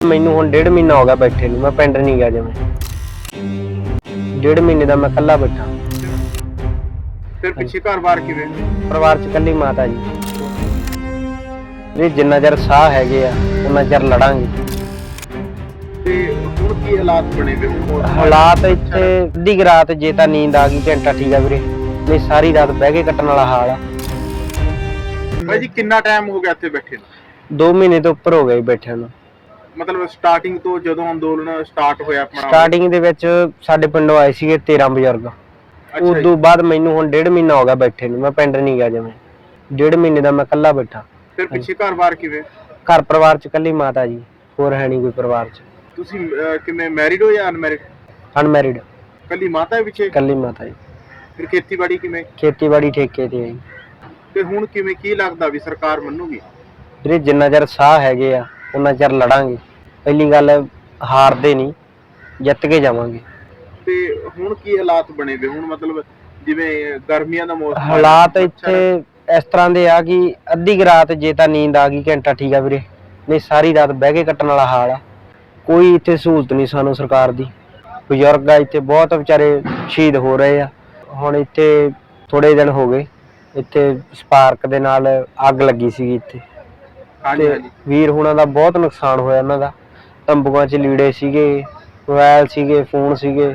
ਮੈਨੂੰ ਹੁਣ ਡੇਢ ਮਹੀਨਾ ਹੋ ਗਿਆ ਬੈਠੇ ਨੂੰ ਮੈਂ ਪਿੰਡ ਨਹੀਂ ਗਿਆ ਜਿਵੇਂ ਡੇਢ ਮਹੀਨੇ ਦਾ ਮੈਂ ਇਕੱਲਾ ਬੈਠਾ। ਫਿਰ ਪਿੱਛੇ ਘਰ-ਬਾਰ ਕਿਵੇਂ? ਪਰਿਵਾਰ ਚ ਇਕੱਲੀ ਮਾਤਾ ਜੀ। ਵੀ ਜਿੰਨਾ ਚਿਰ ਸਾਹ ਹੈਗੇ ਆ ਉਹਨਾਂ ਚਿਰ ਲੜਾਂਗੇ। ਤੇ ਹੁਣ ਕੀ ਹਾਲਾਤ ਬਣੇ ਵੇ? ਹੁਣ ਹਾਲਾਤ ਇੱਥੇ ਅੱਧੀ ਰਾਤ ਜੇ ਤਾਂ ਨੀਂਦ ਆ ਗਈ ਘੰਟਾ ਠੀਕ ਆ ਵੀਰੇ। ਨਹੀਂ ਸਾਰੀ ਰਾਤ ਬਹਿ ਕੇ ਕੱਟਣ ਵਾਲਾ ਹਾਲ ਆ। ਭਾਈ ਜੀ ਕਿੰਨਾ ਟਾਈਮ ਹੋ ਗਿਆ ਇੱਥੇ ਬੈਠੇ ਨੂੰ? 2 ਮਹੀਨੇ ਤੋਂ ਉੱਪਰ ਹੋ ਗਏ ਬੈਠਿਆਂ ਨੂੰ। ਮਤਲਬ ਸਟਾਰਟਿੰਗ ਤੋਂ ਜਦੋਂ ਅੰਦੋਲਨ ਸਟਾਰਟ ਹੋਇਆ ਆਪਣਾ? ਸਟਾਰਟਿੰਗ ਦੇ ਵਿੱਚ ਸਾਡੇ ਪਿੰਡੋਂ ਆਏ ਸੀਗੇ 13 ਬਜ਼ੁਰਗ। ਅੱਛਾ ਜੀ। ਉਦੋਂ ਬਾਅਦ ਮੈਨੂੰ ਹੁਣ ਡੇਢ ਮਹੀਨਾ ਹੋ ਗਿਆ ਬੈਠੇ ਨੂੰ ਮੈਂ ਪਿੰਡ ਨਹੀਂ ਗਿਆ ਜਿਵੇਂ ਡੇਢ ਮਹੀਨੇ ਦਾ ਮੈਂ ਇਕੱਲਾ ਬੈਠਾ। ਫਿਰ ਪਿੱਛੇ ਘਰ-ਬਾਰ ਕਿਵੇਂ? ਘਰ ਪਰਿਵਾਰ ਚ ਇਕੱਲੀ ਮਾਤਾ ਜੀ ਹੋਰ ਹੈ ਨਹੀਂ ਕੋਈ ਪਰਿਵਾਰ ਚ। ਤੁਸੀਂ ਅਹ, ਕਿਵੇਂ ਮੈਰਿਡ ਹੋ ਜਾਂ ਅਨਮੈਰਿਡ ਅਨਮੈਰਿਡ ਕੱਲੀ ਮਾਤਾ ਹੈ ਪਿੱਛੇ? ਇਕੱਲੀ ਮਾਤਾ ਜੀ। ਫਿਰ ਖੇਤੀਬਾੜੀ ਕਿਵੇਂ? ਖੇਤੀਬਾੜੀ ਠੇਕੇ ਤੇ ਹੈ ਜੀ। ਤੇ ਹੁਣ ਕਿਵੇਂ ਕੀ ਲੱਗਦਾ ਵੀ ਸਰਕਾਰ ਮੰਨੂਗੀ? ਵੀਰੇ ਜਿੰਨਾ ਚਿਰ ਸਾਹ ਹੈਗੇ ਆ ਉਹਨਾਂ ਚਿਰ ਲੜਾਂਗੇ। ਪਹਿਲੀ ਗੱਲ ਹਾਰਦੇ ਨਹੀਂ ਜਿੱਤ ਕੇ ਜਾਵਾਂਗੇ। ਤੇ ਹੁਣ ਕੀ ਹਾਲਾਤ ਬਣੇ ਵੇ? ਹੁਣ ਮਤਲਬ ਜਿਵੇਂ ਗਰਮੀਆਂ ਦਾ ਮੌਸਮ ਹਾਲਾਤ ਇੱਥੇ ਇਸ ਤਰ੍ਹਾਂ ਦੇ ਆ ਕਿ ਅੱਧੀ ਕੁ ਰਾਤ ਜੇ ਤਾਂ ਨੀਂਦ ਆ ਗਈ ਘੰਟਾ ਠੀਕ ਆ ਵੀਰੇ। ਨਹੀਂ ਸਾਰੀ ਰਾਤ ਬਹਿ ਕੇ ਕੱਟਣ ਵਾਲਾ ਹਾਲ ਆ। ਕੋਈ ਇੱਥੇ ਸਹੂਲਤ ਨਹੀਂ ਸਾਨੂੰ ਸਰਕਾਰ ਦੀ। ਬਜ਼ੁਰਗ ਆ ਇੱਥੇ ਬਹੁਤ ਵਿਚਾਰੇ ਸ਼ਹੀਦ ਹੋ ਰਹੇ ਆ। ਹੁਣ ਇੱਥੇ ਥੋੜੇ ਦਿਨ ਹੋ ਗਏ ਇੱਥੇ ਸਪਾਰਕ ਦੇ ਨਾਲ ਅੱਗ ਲੱਗੀ ਸੀਗੀ ਇੱਥੇ। ਹਾਂਜੀ ਤੇ ਹਾਂਜੀ ਵੀਰ ਹੁਣਾਂ ਦਾ ਬਹੁਤ ਨੁਕਸਾਨ ਹੋਇਆ ਉਹਨਾਂ ਦਾ। ਤੰਬੂਆਂ 'ਚ ਲੀੜੇ ਸੀਗੇ ਮੋਬਾਈਲ ਸੀਗੇ ਫੋਨ ਸੀਗੇ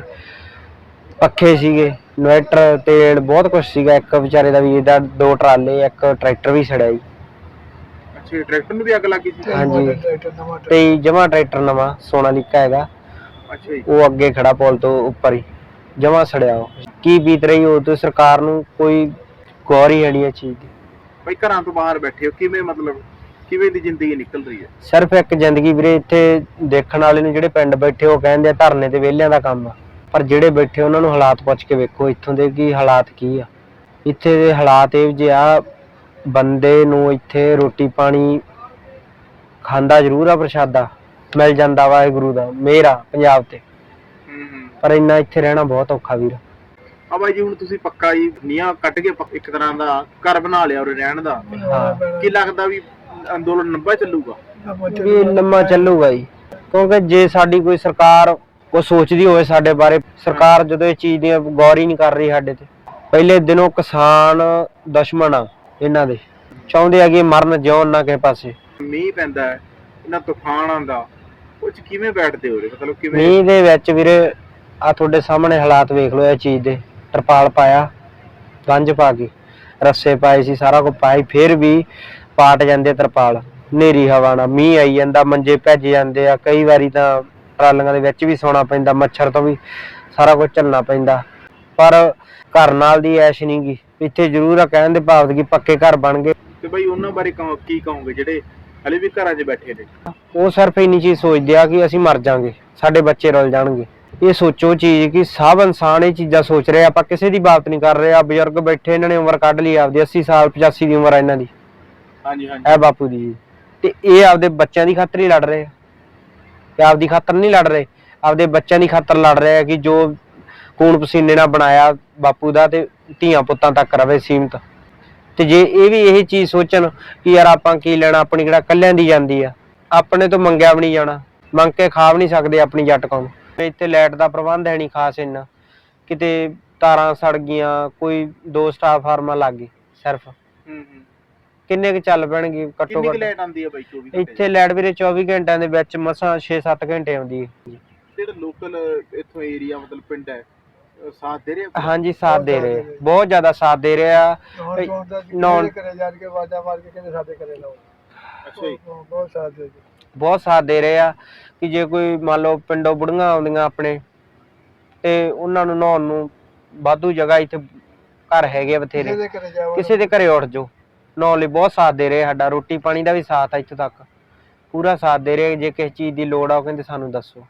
ਪੱਖੇ ਸੀਗੇ ਇਨਵਰਟਰ ਤੇਲ ਬਹੁਤ ਕੁਝ ਸੀਗਾ। ਇੱਕ ਵਿਚਾਰੇ ਦਾ ਵੀਰ ਦਾ ਦੋ ਟਰਾਲੇ ਇੱਕ ਟਰੈਕਟਰ ਵੀ ਸੜਿਆ ਜੀ। ਅੱਛਾ ਟਰੈਕਟਰ ਨੂੰ ਵੀ ਅੱਗ ਲੱਗੀ ਸੀ? ਹਾਂਜੀ। ਤੇ ਜਮਾ ਟਰੈਕਟਰ ਨਵਾਂ ਸੋਨਾਲੀਕਾ ਹੈਗਾ। ਅੱਛਾ ਜੀ। ਉਹ ਅੱਗੇ ਖੜਾ ਪੁਲ ਤੋਂ ਉੱਪਰ ਹੀ ਜਮਾ ਸੜਿਆ ਉਹ। ਕੀ ਬੀਤ ਰਹੀ ਉਹ ਤੇ ਸਰਕਾਰ ਨੂੰ ਕੋਈ ਗੌਰ ਹੀ ਹੈ ਨਹੀਂ ਇਹ ਚੀਜ਼ ਦੀ। ਭਾਈ ਘਰਾਂ ਤੋਂ ਬਾਹਰ ਬੈਠੇ ਹੋ ਕਿਵੇਂ ਮਤਲਬ ਕਿਵੇਂ ਦੀ ਜ਼ਿੰਦਗੀ ਨਿਕਲ ਰਹੀ ਹੈ? ਸਿਰਫ ਇੱਕ ਜ਼ਿੰਦਗੀ ਵੀਰੇ ਇੱਥੇ ਦੇਖਣ ਵਾਲੇ ਨੂੰ ਜਿਹੜੇ ਪਿੰਡ ਬੈਠੇ ਉਹ ਕਹਿੰਦੇ ਆ ਧਰਨੇ ਤੇ ਵਿਹਲਿਆਂ ਦਾ ਕੰਮ ਆ। ਪਰ ਜਿਹੜੇ ਬੈਠੇ ਉਹਨਾਂ ਨੂੰ ਹਾਲਾਤ ਪੁੱਛ ਕੇ ਵੇਖੋ ਇੱਥੋਂ ਦੇ ਕੀ ਹਾਲਾਤ ਕੀ ਆ। ਇੱਥੇ ਦੇ ਹਾਲਾਤ ਇਹ ਜਿਹੇ ਆ ਬੰਦੇ ਨੂੰ ਇੱਥੇ ਰੋਟੀ ਪਾਣੀ ਖਾਂਦਾ ਜ਼ਰੂਰ ਆ ਪ੍ਰਸ਼ਾਦਾ ਮਿਲ ਜਾਂਦਾ ਵਾਹਿਗੁਰੂ ਦਾ ਮੇਰਾ ਪੰਜਾਬ ਤੇ। ਹੂੰ ਹੂੰ। ਪਰ ਇੰਨਾ ਇੱਥੇ ਰਹਿਣਾ ਬਹੁਤ ਔਖਾ ਵੀਰ। ਆ ਬਾਈ ਜੀ ਹੁਣ ਤੁਸੀਂ ਪੱਕਾ ਹੀ ਨੀਆਂ ਕੱਢ ਕੇ ਪੱਕ- ਇੱਕ ਤਰ੍ਹਾਂ ਦਾ ਘਰ ਬਣਾ ਲਿਆ ਉਰੇ ਰਹਿਣ ਦਾ। ਹਾਂ। ਕੀ ਲੱਗਦਾ ਵੀ ਅੰਦੋਲਨ ਲੰਬਾ ਚੱਲੂਗਾ। ਵੀ ਲੰਮਾ ਚੱਲੂਗਾ ਜੀ। ਕਿਉਂਕਿ ਜੇ ਸਾਡੀ ਕੋਈ ਸਰਕਾਰ ਕੋ ਸੋਚਦੀ ਹੋਵੇ ਸਾਡੇ ਬਾਰੇ ਸਰਕਾਰ ਜਦੋਂ ਇਹ ਚੀਜ਼ ਦੀ ਗੌਰ ਹੀ ਨਹੀਂ ਕਰ ਰਹੀ ਸਾਡੇ ਤੇ। ਪਹਿਲੇ ਦਿਨੋਂ ਕਿਸਾਨ ਦੁਸ਼ਮਣ ਆ ਇਹਨਾਂ ਦੇ। ਚਾਹੁੰਦੇ ਆ ਕਿ ਮਰਨ ਜਿਉਣ ਨਾ ਕਿਸੇ ਪਾਸੇ। ਮੀਂਹ ਪੈਂਦਾ ਹੈ ਇਹਨਾਂ ਤੂਫਾਨ ਆਂਦਾ ਉਹ ਚ ਕਿਵੇਂ ਬੈਠਦੇ ਹੋ ਰੇ ਮਤਲਬ ਕਿਵੇਂ ਮੀਂਹ ਦੇ ਵਿੱਚ ਵੀਰੇ ਆ ਤੁਹਾਡੇ ਸਾਹਮਣੇ ਹਾਲਾਤ ਵੇਖ ਲਓ ਇਹ ਚੀਜ਼ ਦੇ। ਤਰਪਾਲ ਪਾਇਆ ਗੰਜ ਪਾ ਕੇ। ਰੱਸੇ ਪਾਏ ਸੀ ਸਾਰਾ ਕੁਝ ਪਾਈ ਫਿਰ ਵੀ ਪਾਟ ਜਾਂਦੇ ਤਰਪਾਲ ਨੇਰੀ ਹਵਾ ਨਾਲ ਮੀਂਹ ਆਈ ਜਾਂਦਾ ਮੰਜੇ ਭੱਜ ਜਾਂਦੇ ਆ ਕਈ ਵਾਰੀ ਤਾਂ ਟਰਾਲੀਆਂ ਦੇ ਵਿੱਚ ਵੀ ਸੌਣਾ ਪੈਂਦਾ ਮੱਛਰ ਤੋਂ ਵੀ ਸਾਰਾ ਕੁਝ ਝੱਲਣਾ ਪੈਂਦਾ। ਪਰ ਘਰ ਨਾਲ ਦੀ ਐਸ਼ ਨਹੀਂ ਗੀ ਇੱਥੇ ਜ਼ਰੂਰ ਆ ਕਹਿਣ ਦੇ ਭਾਵ ਕਿ ਪੱਕੇ ਘਰ ਬਣ ਗਏ। ਤੇ ਬਈ ਉਹਨਾਂ ਬਾਰੇ ਕਹੋ- ਕੀ ਕਹੋਗੇ ਜਿਹੜੇ ਹਲੇ ਵੀ ਘਰਾਂ 'ਚ ਬੈਠੇ ਨੇ? ਉਹ ਸਿਰਫ ਇੰਨੀ ਚੀਜ਼ ਸੋਚਦੇ ਆ ਕਿ ਅਸੀਂ ਮਰ ਜਾਾਂਗੇ ਸਾਡੇ ਬੱਚੇ ਰੁੱਲ ਜਾਣਗੇ। ਇਹ ਸੋਚੋ ਚੀਜ਼ ਕਿ ਸਭ ਇਨਸਾਨ ਇਹ ਚੀਜ਼ਾਂ ਸੋਚ ਰਹੇ ਆਪਾਂ ਕਿਸੇ ਦੀ ਬਾਤ ਨਹੀਂ ਕਰ ਰਹੇ ਆ ਬਜ਼ੁਰਗ ਬੈਠੇ ਇਹਨਾਂ ਨੇ ਉਮਰ ਕੱਢ ਲਈ ਆਪਦੀ 80 ਸਾਲ 85 ਦੀ ਉਮਰ ਆ ਇਹਨਾਂ ਦੀ। ਹਾਂਜੀ ਹਾਂਜੀ। ਇਹ ਬਾਪੂ ਦੀ ਜੀ। ਤੇ ਇਹ ਆਪਦੇ ਬੱਚਿਆਂ ਦੀ ਖਾਤਰ ਹੀ ਲੜ ਰਹੇ। ਆ ਤੇ ਆਪਦੀ ਖਾਤਰ ਨਹੀਂ ਲੜ ਰਹੇ। ਆਪਦੇ ਬੱਚਿਆਂ ਦੀ ਖਾਤਰ ਲੜ ਰਹੇ ਆ ਕਿ ਜੋ ਖੂਨ ਪਸੀਨੇ ਨਾਲ ਬਣਾਇਆ ਬਾਪੂ ਦਾ ਤੇ ਧੀਆਂ ਪੁੱਤਾਂ ਤੱਕ ਰਵੇ ਸੀਮਤ। ਤੇ ਜੇ ਇਹ ਵੀ ਇਹ ਚੀਜ਼ ਸੋਚਣ ਕਿ ਯਾਰ ਆਪਾਂ ਕੀ ਲੈਣਾ, ਆਪਣੀ ਕਿਹੜਾ ਕੱਲਿਆਂ ਦੀ ਜਾਂਦੀ ਆ। ਆਪਣੇ ਤੋਂ ਮੰਗਿਆ ਵੀ ਨਹੀਂ ਜਾਣਾ। ਮੰਗ ਕੇ ਖਾ ਵੀ ਨਹੀਂ ਸਕਦੇ ਆਪਣੀ ਜੱਟ ਕੌਮ। ਇੱਥੇ ਲਾਈਟ ਦਾ ਪ੍ਰਬੰਧ ਹੈ ਨਹੀਂ ਖਾਸ ਇੰਨਾ। ਕਿਤੇ ਤਾਰਾਂ ਸੜ ਗਈਆਂ, ਕੋਈ ਦੋ ਸਟਾਫ ਫਾਰਮਾਂ ਲੱਗ ਗਏ ਸਿਰਫ। ਕਿੰਨੇ ਕੁ ਚੱਲ ਪੈਣਗੇ ਘੱਟੋ ਕਿੰਨੀ ਕੁ ਘੱਟ? ਲਾਈਟ ਆਂਦੀ ਹੈ ਬਾਈ 24 ਘੰਟੇ? ਇੱਥੇ ਲਾਈਟ ਵੀਰੇ 24 ਘੰਟਿਆਂ ਦੇ ਵਿੱਚ ਮਸਾਂ 6-7 ਘੰਟੇ ਆਉਂਦੀ ਹੈ। ਜਿਹੜਾ ਲੋਕਲ ਇੱਥੋਂ ਏਰੀਆ ਮਤਲਬ ਪਿੰਡ ਹੈ ਅਹ ਸਾਥ ਦੇ ਰਿਹਾ ਹਾਂਜੀ ਸਾਥ ਦੇ ਰਹੇ ਆ। ਬਹੁਤ ਜ਼ਿਆਦਾ ਸਾਥ ਦੇ ਰਹੇ ਆ। ਹੁਣ ਨੌਨ- ਕਰੇ ਜਾਣ ਕੇ ਵਾਜਾ ਮਾਰ ਕੇ ਕਹਿੰਦੇ ਸਾਡੇ ਕਰੇ ਲਾਓ। ਅੱਛਾ ਜੀ। ਬਹੁਤ ਸਾਥ ਦੇ ਜੀ ਬਹੁਤ ਸਾਥ ਦੇ ਰਹੇ ਆ ਕਿ ਜੇ ਕੋਈ ਮੰਨ ਲਓ ਪਿੰਡੋਂ ਬੁੜੀਆਂ ਆਉਂਦੀਆਂ ਆਪਣੇ ਤੇ ਉਹਨਾਂ ਨੂੰ ਨਹਾਉਣ ਨੂੰ ਵਾਧੂ ਜਗ੍ਹਾ ਇੱਥੇ ਘਰ ਹੈਗੇ ਆ ਕਿਸੇ ਬਥੇਰੇ ਦੇ ਕਰੇ ਜਾਵੋ ਕਿਸੇ ਦੇ ਘਰੇ ਉੱਠ ਜਾਓ। ਨਹਾਉਣ ਲਈ ਬਹੁਤ ਸਾਥ ਦੇ ਰਹੇ ਸਾਡਾ, ਰੋਟੀ ਪਾਣੀ ਦਾ ਵੀ ਸਾਥ ਆ ਇੱਥੇ ਤੱਕ। ਪੂਰਾ ਸਾਥ ਦੇ ਰਹੇ, ਜੇ ਕਿਸੇ ਚੀਜ਼ ਦੀ ਲੋੜ ਆ ਉਹ ਕਹਿੰਦੇ ਸਾਨੂੰ ਦੱਸੋ।